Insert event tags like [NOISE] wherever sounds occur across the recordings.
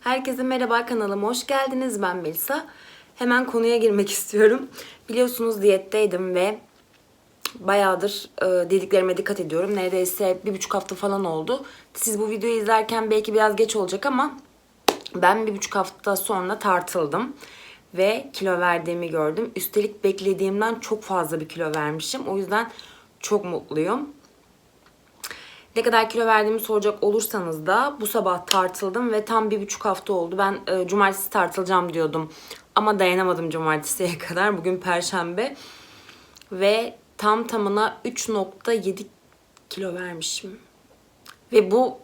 Herkese merhaba kanalıma hoş geldiniz. Ben Melisa. Hemen konuya girmek [LAUGHS] istiyorum. Biliyorsunuz diyetteydim ve bayağıdır e, dediklerime dikkat ediyorum. Neredeyse bir buçuk hafta falan oldu. Siz bu videoyu izlerken belki biraz geç olacak ama ben bir buçuk hafta sonra tartıldım ve kilo verdiğimi gördüm. Üstelik beklediğimden çok fazla bir kilo vermişim. O yüzden çok mutluyum. Ne kadar kilo verdiğimi soracak olursanız da bu sabah tartıldım ve tam bir buçuk hafta oldu. Ben e, cumartesi tartılacağım diyordum. Ama dayanamadım cumartesiye [LAUGHS] kadar. Bugün perşembe. Ve tam tamına 3.7 kilo vermişim. Ve bu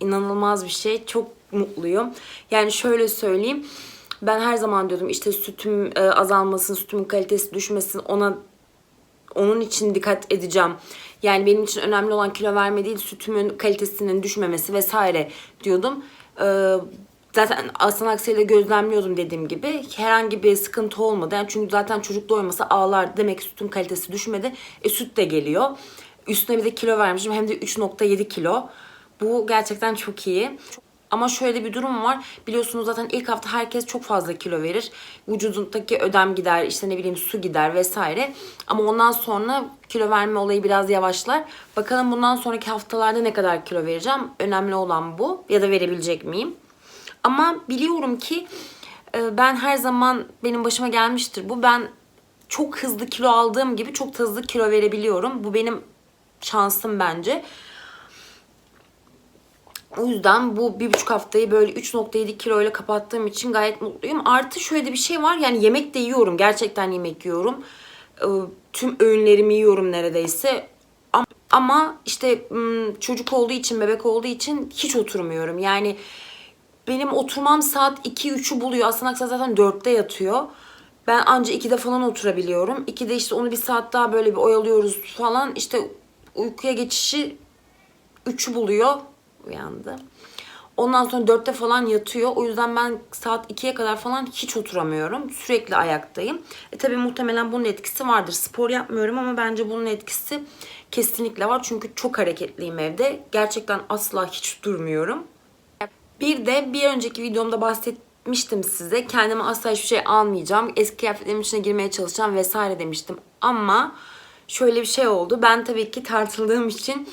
inanılmaz bir şey. Çok mutluyum. Yani şöyle söyleyeyim. Ben her zaman diyordum işte sütüm e, azalmasın, sütümün kalitesi düşmesin ona onun için dikkat edeceğim. Yani benim için önemli olan kilo verme değil, sütümün kalitesinin düşmemesi vesaire diyordum. Ee, zaten aslında aksiyle gözlemliyordum dediğim gibi. Herhangi bir sıkıntı olmadı. Yani çünkü zaten çocuk doymasa ağlar demek ki sütün kalitesi düşmedi. E süt de geliyor. Üstüne bir de kilo vermişim hem de 3.7 kilo. Bu gerçekten çok iyi. Ama şöyle bir durum var. Biliyorsunuz zaten ilk hafta herkes çok fazla kilo verir. Vücudundaki ödem gider, işte ne bileyim su gider vesaire. Ama ondan sonra kilo verme olayı biraz yavaşlar. Bakalım bundan sonraki haftalarda ne kadar kilo vereceğim. Önemli olan bu. Ya da verebilecek miyim? Ama biliyorum ki e, ben her zaman benim başıma gelmiştir. Bu ben çok hızlı kilo aldığım gibi çok hızlı kilo verebiliyorum. Bu benim şansım bence. O yüzden bu bir buçuk haftayı böyle 3.7 kiloyla kapattığım için gayet mutluyum. Artı şöyle bir şey var yani yemek de yiyorum. Gerçekten yemek yiyorum. Ee, Tüm öğünlerimi yiyorum neredeyse. Am- Ama işte çocuk olduğu için, bebek olduğu için hiç oturmuyorum. Yani benim oturmam saat 2-3'ü buluyor. Aslında Aksa zaten 4'te yatıyor. Ben anca 2'de falan oturabiliyorum. 2'de işte onu bir saat daha böyle bir oyalıyoruz falan. İşte uykuya geçişi 3'ü buluyor. Uyandı. Ondan sonra 4'te falan yatıyor. O yüzden ben saat 2'ye kadar falan hiç oturamıyorum. Sürekli ayaktayım. E tabi muhtemelen bunun etkisi vardır. Spor yapmıyorum ama bence bunun etkisi kesinlikle var. Çünkü çok hareketliyim evde. Gerçekten asla hiç durmuyorum. Bir de bir önceki videomda bahsetmiştim size. Kendime asla hiçbir şey almayacağım. Eski kıyafetlerimin içine girmeye çalışacağım vesaire demiştim. Ama şöyle bir şey oldu. Ben tabii ki tartıldığım için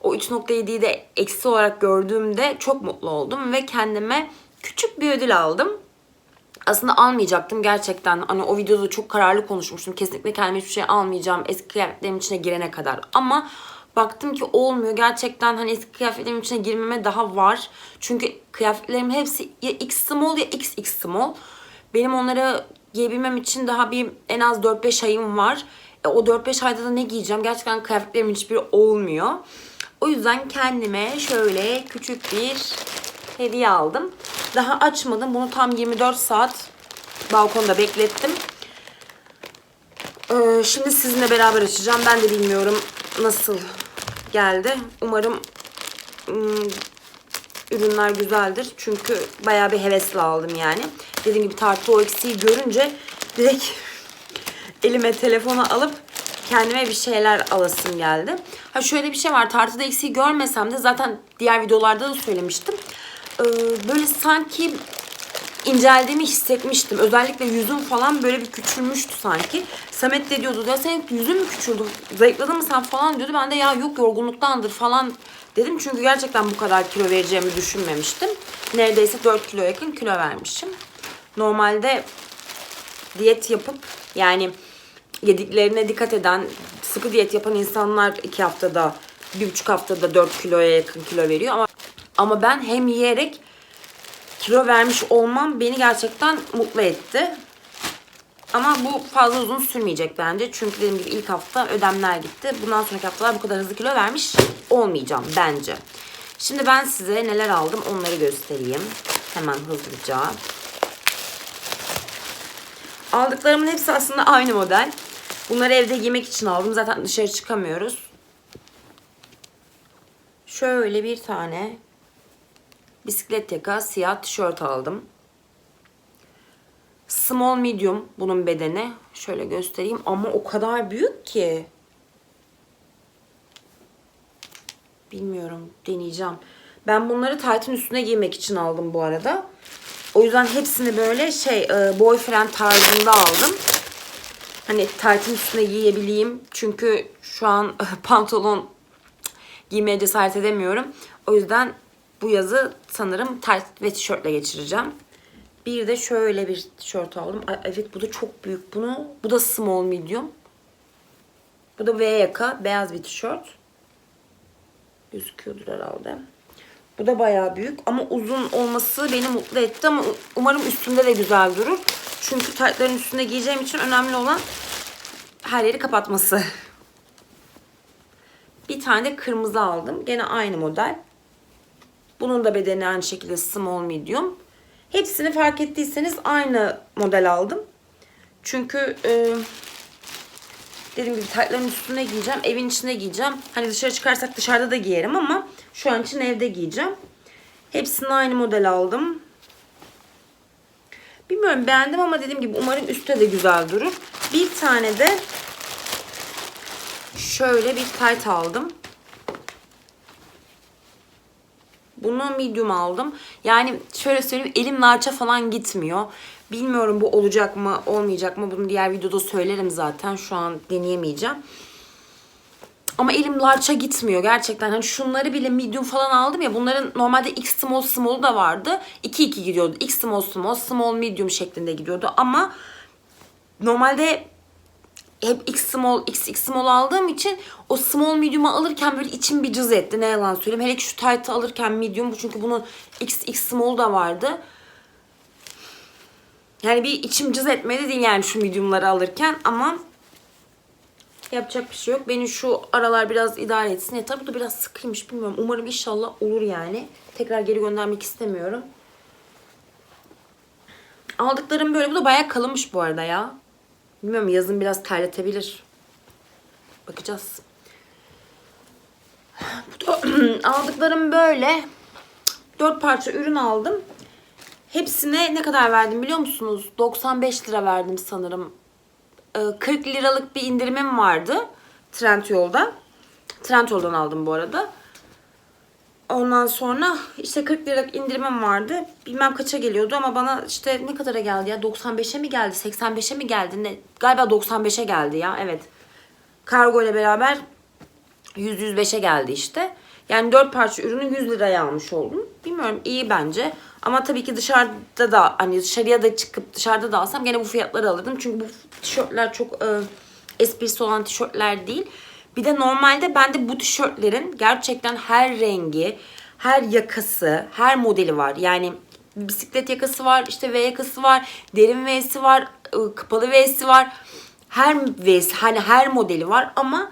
o 3.7'yi de eksi olarak gördüğümde çok mutlu oldum ve kendime küçük bir ödül aldım. Aslında almayacaktım gerçekten. Hani o videoda çok kararlı konuşmuştum. Kesinlikle kendime hiçbir şey almayacağım eski kıyafetlerimin içine girene kadar. Ama baktım ki olmuyor. Gerçekten hani eski kıyafetlerimin içine girmeme daha var. Çünkü kıyafetlerimin hepsi ya X small ya XX small. Benim onları giyebilmem için daha bir en az 4-5 ayım var. E, o 4-5 ayda da ne giyeceğim? Gerçekten kıyafetlerimin hiçbiri olmuyor. O yüzden kendime şöyle küçük bir hediye aldım. Daha açmadım. Bunu tam 24 saat balkonda beklettim. Ee, şimdi sizinle beraber açacağım. Ben de bilmiyorum nasıl geldi. Umarım ım, ürünler güzeldir. Çünkü bayağı bir hevesle aldım yani. Dediğim gibi tartı o eksiği görünce direkt [LAUGHS] elime telefonu alıp kendime bir şeyler alasım geldi. Ha şöyle bir şey var. Tartıda eksiği görmesem de zaten diğer videolarda da söylemiştim. Ee, böyle sanki inceldiğimi hissetmiştim. Özellikle yüzüm falan böyle bir küçülmüştü sanki. Samet de diyordu ya senin yüzün mü küçüldü? Zayıfladın mı sen falan diyordu. Ben de ya yok yorgunluktandır falan dedim. Çünkü gerçekten bu kadar kilo vereceğimi düşünmemiştim. Neredeyse 4 kilo yakın kilo vermişim. Normalde diyet yapıp yani yediklerine dikkat eden, sıkı diyet yapan insanlar iki haftada, bir buçuk haftada 4 kiloya yakın kilo veriyor. Ama ama ben hem yiyerek kilo vermiş olmam beni gerçekten mutlu etti. Ama bu fazla uzun sürmeyecek bence. Çünkü dediğim gibi ilk hafta ödemler gitti. Bundan sonraki haftalar bu kadar hızlı kilo vermiş olmayacağım bence. Şimdi ben size neler aldım onları göstereyim. Hemen hızlıca. Aldıklarımın hepsi aslında aynı model. Bunları evde yemek için aldım. Zaten dışarı çıkamıyoruz. Şöyle bir tane bisiklet yaka siyah tişört aldım. Small medium bunun bedeni. Şöyle göstereyim ama o kadar büyük ki. Bilmiyorum deneyeceğim. Ben bunları taytın üstüne giymek için aldım bu arada. O yüzden hepsini böyle şey e, boyfriend tarzında aldım. Hani taytın üstüne giyebileyim. Çünkü şu an [LAUGHS] pantolon giymeye cesaret edemiyorum. O yüzden bu yazı sanırım tayt ve tişörtle geçireceğim. Bir de şöyle bir tişört aldım. Evet bu da çok büyük. Bunu bu da small medium. Bu da V yaka, beyaz bir tişört. Gözüküyordur herhalde. Bu da bayağı büyük ama uzun olması beni mutlu etti ama umarım üstümde de güzel durur. Çünkü taytların üstünde giyeceğim için önemli olan her yeri kapatması. Bir tane de kırmızı aldım. Gene aynı model. Bunun da bedeni aynı şekilde small medium. Hepsini fark ettiyseniz aynı model aldım. Çünkü e, dediğim gibi taytların üstüne giyeceğim. Evin içinde giyeceğim. Hani dışarı çıkarsak dışarıda da giyerim ama şu an için evde giyeceğim. Hepsini aynı model aldım. Bilmiyorum beğendim ama dediğim gibi umarım üstte de güzel durur. Bir tane de şöyle bir tayt aldım. Bunu medium aldım. Yani şöyle söyleyeyim elim larça falan gitmiyor. Bilmiyorum bu olacak mı olmayacak mı bunu diğer videoda söylerim zaten. Şu an deneyemeyeceğim. Ama elim larça gitmiyor gerçekten. Hani şunları bile medium falan aldım ya. Bunların normalde X small small da vardı. 2-2 gidiyordu. X small small, small medium şeklinde gidiyordu. Ama normalde hep X small, X, X small aldığım için o small medium'u alırken böyle içim bir cız etti. Ne yalan söyleyeyim. Hele ki şu tight'ı alırken medium. Çünkü bunun X, X small da vardı. Yani bir içim cız etmedi değil yani şu medium'ları alırken ama yapacak bir şey yok. Beni şu aralar biraz idare etsin. Ya tabii bu da biraz sıkıymış bilmiyorum. Umarım inşallah olur yani. Tekrar geri göndermek istemiyorum. Aldıklarım böyle. Bu da bayağı kalınmış bu arada ya. Bilmiyorum yazın biraz terletebilir. Bakacağız. Bu da [CLEARS THROAT] aldıklarım böyle. Dört parça ürün aldım. Hepsine ne kadar verdim biliyor musunuz? 95 lira verdim sanırım. Ee, 40 liralık bir indirimim vardı. Trendyol'da. Trendyol'dan aldım bu arada. Ondan sonra işte 40 liralık indirimim vardı. Bilmem kaça geliyordu ama bana işte ne kadara geldi ya? 95'e mi geldi? 85'e mi geldi? Ne? Galiba 95'e geldi ya. Evet. Kargo ile beraber 100-105'e geldi işte. Yani 4 parça ürünü 100 liraya almış oldum. Bilmiyorum iyi bence. Ama tabii ki dışarıda da hani dışarıya da çıkıp dışarıda da alsam gene bu fiyatları alırdım. Çünkü bu tişörtler çok e, esprisi olan tişörtler değil. Bir de normalde bende bu tişörtlerin gerçekten her rengi, her yakası, her modeli var. Yani bisiklet yakası var, işte V yakası var, derin V'si var, ı, kapalı V'si var. Her V'si, hani her modeli var ama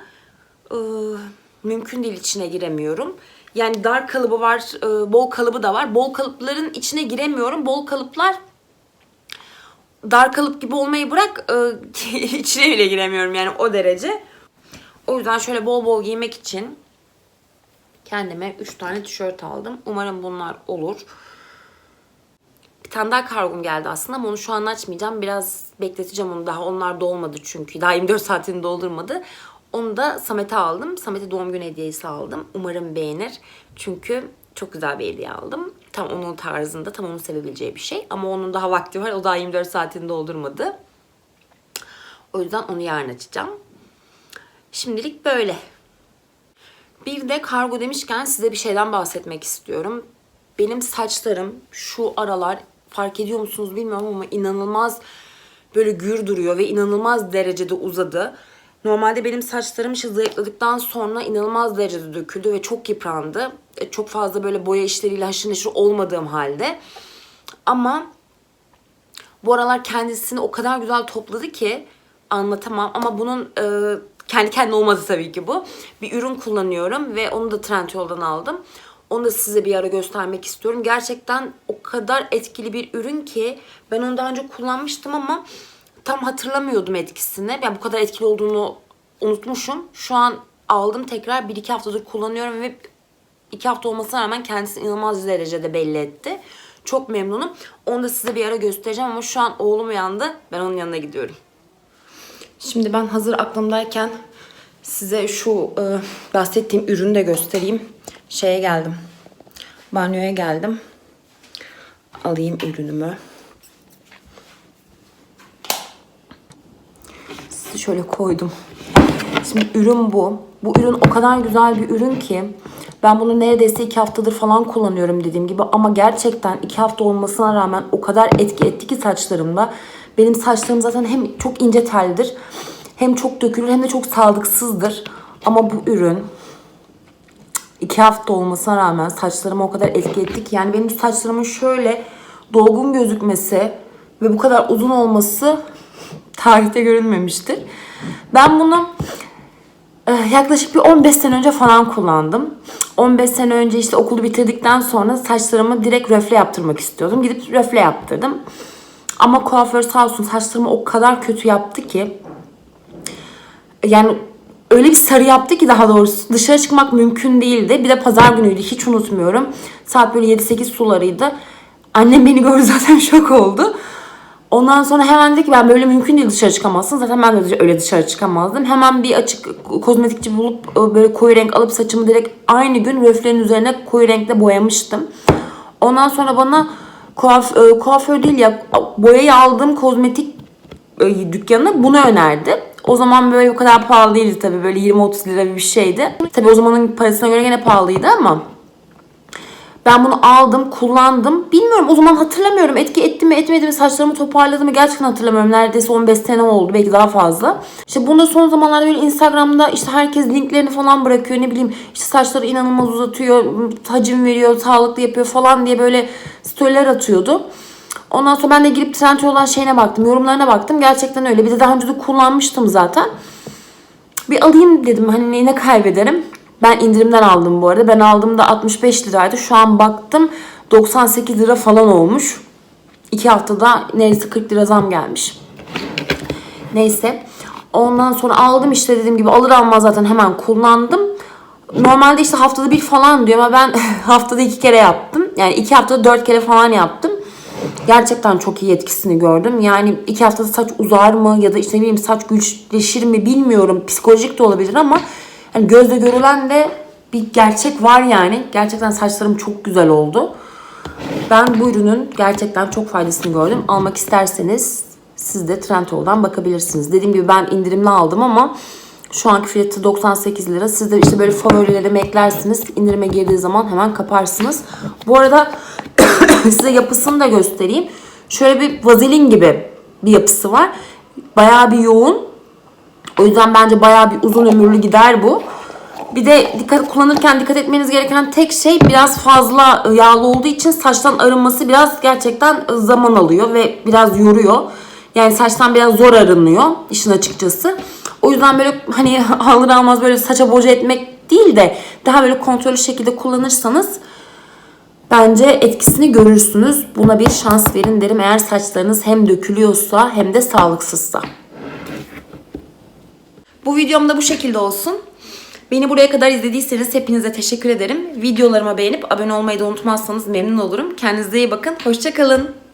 ıı, mümkün değil içine giremiyorum. Yani dar kalıbı var, ıı, bol kalıbı da var. Bol kalıpların içine giremiyorum. Bol kalıplar dar kalıp gibi olmayı bırak ıı, [LAUGHS] içine bile giremiyorum yani o derece. O yüzden şöyle bol bol giymek için kendime 3 tane tişört aldım. Umarım bunlar olur. Bir tane daha kargom geldi aslında ama onu şu an açmayacağım. Biraz bekleteceğim onu daha. Onlar dolmadı çünkü. Daha 24 saatini doldurmadı. Onu da Samet'e aldım. Samet'e doğum günü hediyesi aldım. Umarım beğenir. Çünkü çok güzel bir hediye aldım. Tam onun tarzında, tam onun sevebileceği bir şey. Ama onun daha vakti var. O daha 24 saatini doldurmadı. O yüzden onu yarın açacağım. Şimdilik böyle. Bir de kargo demişken size bir şeyden bahsetmek istiyorum. Benim saçlarım şu aralar fark ediyor musunuz bilmiyorum ama inanılmaz böyle gür duruyor ve inanılmaz derecede uzadı. Normalde benim saçlarım işte zayıfladıktan sonra inanılmaz derecede döküldü ve çok yıprandı. E, Çok fazla böyle boya işleriyle haşır neşir olmadığım halde. Ama bu aralar kendisini o kadar güzel topladı ki anlatamam ama bunun e, kendi kendine olmadı tabii ki bu. Bir ürün kullanıyorum ve onu da Trendyol'dan aldım. Onu da size bir ara göstermek istiyorum. Gerçekten o kadar etkili bir ürün ki ben onu daha önce kullanmıştım ama tam hatırlamıyordum etkisini. Yani bu kadar etkili olduğunu unutmuşum. Şu an aldım tekrar 1-2 haftadır kullanıyorum ve 2 hafta olmasına rağmen kendisini inanılmaz derecede belli etti. Çok memnunum. Onu da size bir ara göstereceğim ama şu an oğlum uyandı. Ben onun yanına gidiyorum. Şimdi ben hazır aklımdayken size şu e, bahsettiğim ürünü de göstereyim. Şeye geldim. Banyoya geldim. Alayım ürünümü. Sizi şöyle koydum. Şimdi ürün bu. Bu ürün o kadar güzel bir ürün ki ben bunu neredeyse iki haftadır falan kullanıyorum dediğim gibi ama gerçekten iki hafta olmasına rağmen o kadar etki etti ki saçlarımda. Benim saçlarım zaten hem çok ince tellidir hem çok dökülür hem de çok sağlıksızdır. Ama bu ürün iki hafta olmasına rağmen saçlarıma o kadar etki etti ki yani benim saçlarımın şöyle dolgun gözükmesi ve bu kadar uzun olması tarihte görülmemiştir. Ben bunu eh, yaklaşık bir 15 sene önce falan kullandım. 15 sene önce işte okulu bitirdikten sonra saçlarımı direkt röfle yaptırmak istiyordum. Gidip röfle yaptırdım. Ama kuaför sağ olsun saçlarımı o kadar kötü yaptı ki yani öyle bir sarı yaptı ki daha doğrusu dışarı çıkmak mümkün değildi. Bir de pazar günüydü hiç unutmuyorum. Saat böyle 7-8 sularıydı. Annem beni gördü [LAUGHS] zaten şok oldu. Ondan sonra hemen dedi ki ben böyle mümkün değil dışarı çıkamazsın. Zaten ben de öyle dışarı çıkamazdım. Hemen bir açık kozmetikçi bulup e, böyle koyu renk alıp saçımı direkt aynı gün röflerin üzerine koyu renkle boyamıştım. Ondan sonra bana kuaf, e, kuaför değil ya boyayı aldığım kozmetik e, dükkanı bunu önerdi. O zaman böyle o kadar pahalı değildi tabii. Böyle 20-30 lira bir şeydi. Tabii o zamanın parasına göre gene pahalıydı ama ben bunu aldım, kullandım. Bilmiyorum o zaman hatırlamıyorum. Etki etti mi etmedi mi saçlarımı toparladı mı gerçekten hatırlamıyorum. Neredeyse 15 sene oldu belki daha fazla. İşte bunu son zamanlarda böyle Instagram'da işte herkes linklerini falan bırakıyor. Ne bileyim işte saçları inanılmaz uzatıyor, hacim veriyor, sağlıklı yapıyor falan diye böyle storyler atıyordu. Ondan sonra ben de girip Trendyol olan şeyine baktım. Yorumlarına baktım. Gerçekten öyle. Bir de daha önce de kullanmıştım zaten. Bir alayım dedim. Hani ne kaybederim. Ben indirimden aldım bu arada. Ben aldığımda 65 liraydı. Şu an baktım 98 lira falan olmuş. 2 haftada neredeyse 40 lira zam gelmiş. Neyse. Ondan sonra aldım işte dediğim gibi alır almaz zaten hemen kullandım. Normalde işte haftada bir falan diyor ama ben [LAUGHS] haftada iki kere yaptım. Yani iki haftada dört kere falan yaptım. Gerçekten çok iyi etkisini gördüm. Yani iki haftada saç uzar mı ya da işte ne bileyim saç güçleşir mi bilmiyorum. Psikolojik de olabilir ama yani gözle görülen de bir gerçek var yani. Gerçekten saçlarım çok güzel oldu. Ben bu ürünün gerçekten çok faydasını gördüm. Almak isterseniz siz de Trendyol'dan bakabilirsiniz. Dediğim gibi ben indirimli aldım ama şu anki fiyatı 98 lira. Siz de işte böyle favorilerime eklersiniz. İndirime girdiği zaman hemen kaparsınız. Bu arada [COUGHS] size yapısını da göstereyim. Şöyle bir vazelin gibi bir yapısı var. Bayağı bir yoğun. O yüzden bence bayağı bir uzun ömürlü gider bu. Bir de dikkat kullanırken dikkat etmeniz gereken tek şey biraz fazla yağlı olduğu için saçtan arınması biraz gerçekten zaman alıyor ve biraz yoruyor. Yani saçtan biraz zor arınıyor işin açıkçası. O yüzden böyle hani [LAUGHS] alır almaz böyle saça boca etmek değil de daha böyle kontrollü şekilde kullanırsanız bence etkisini görürsünüz. Buna bir şans verin derim eğer saçlarınız hem dökülüyorsa hem de sağlıksızsa. Bu videom da bu şekilde olsun. Beni buraya kadar izlediyseniz hepinize teşekkür ederim. Videolarıma beğenip abone olmayı da unutmazsanız memnun olurum. Kendinize iyi bakın. Hoşçakalın.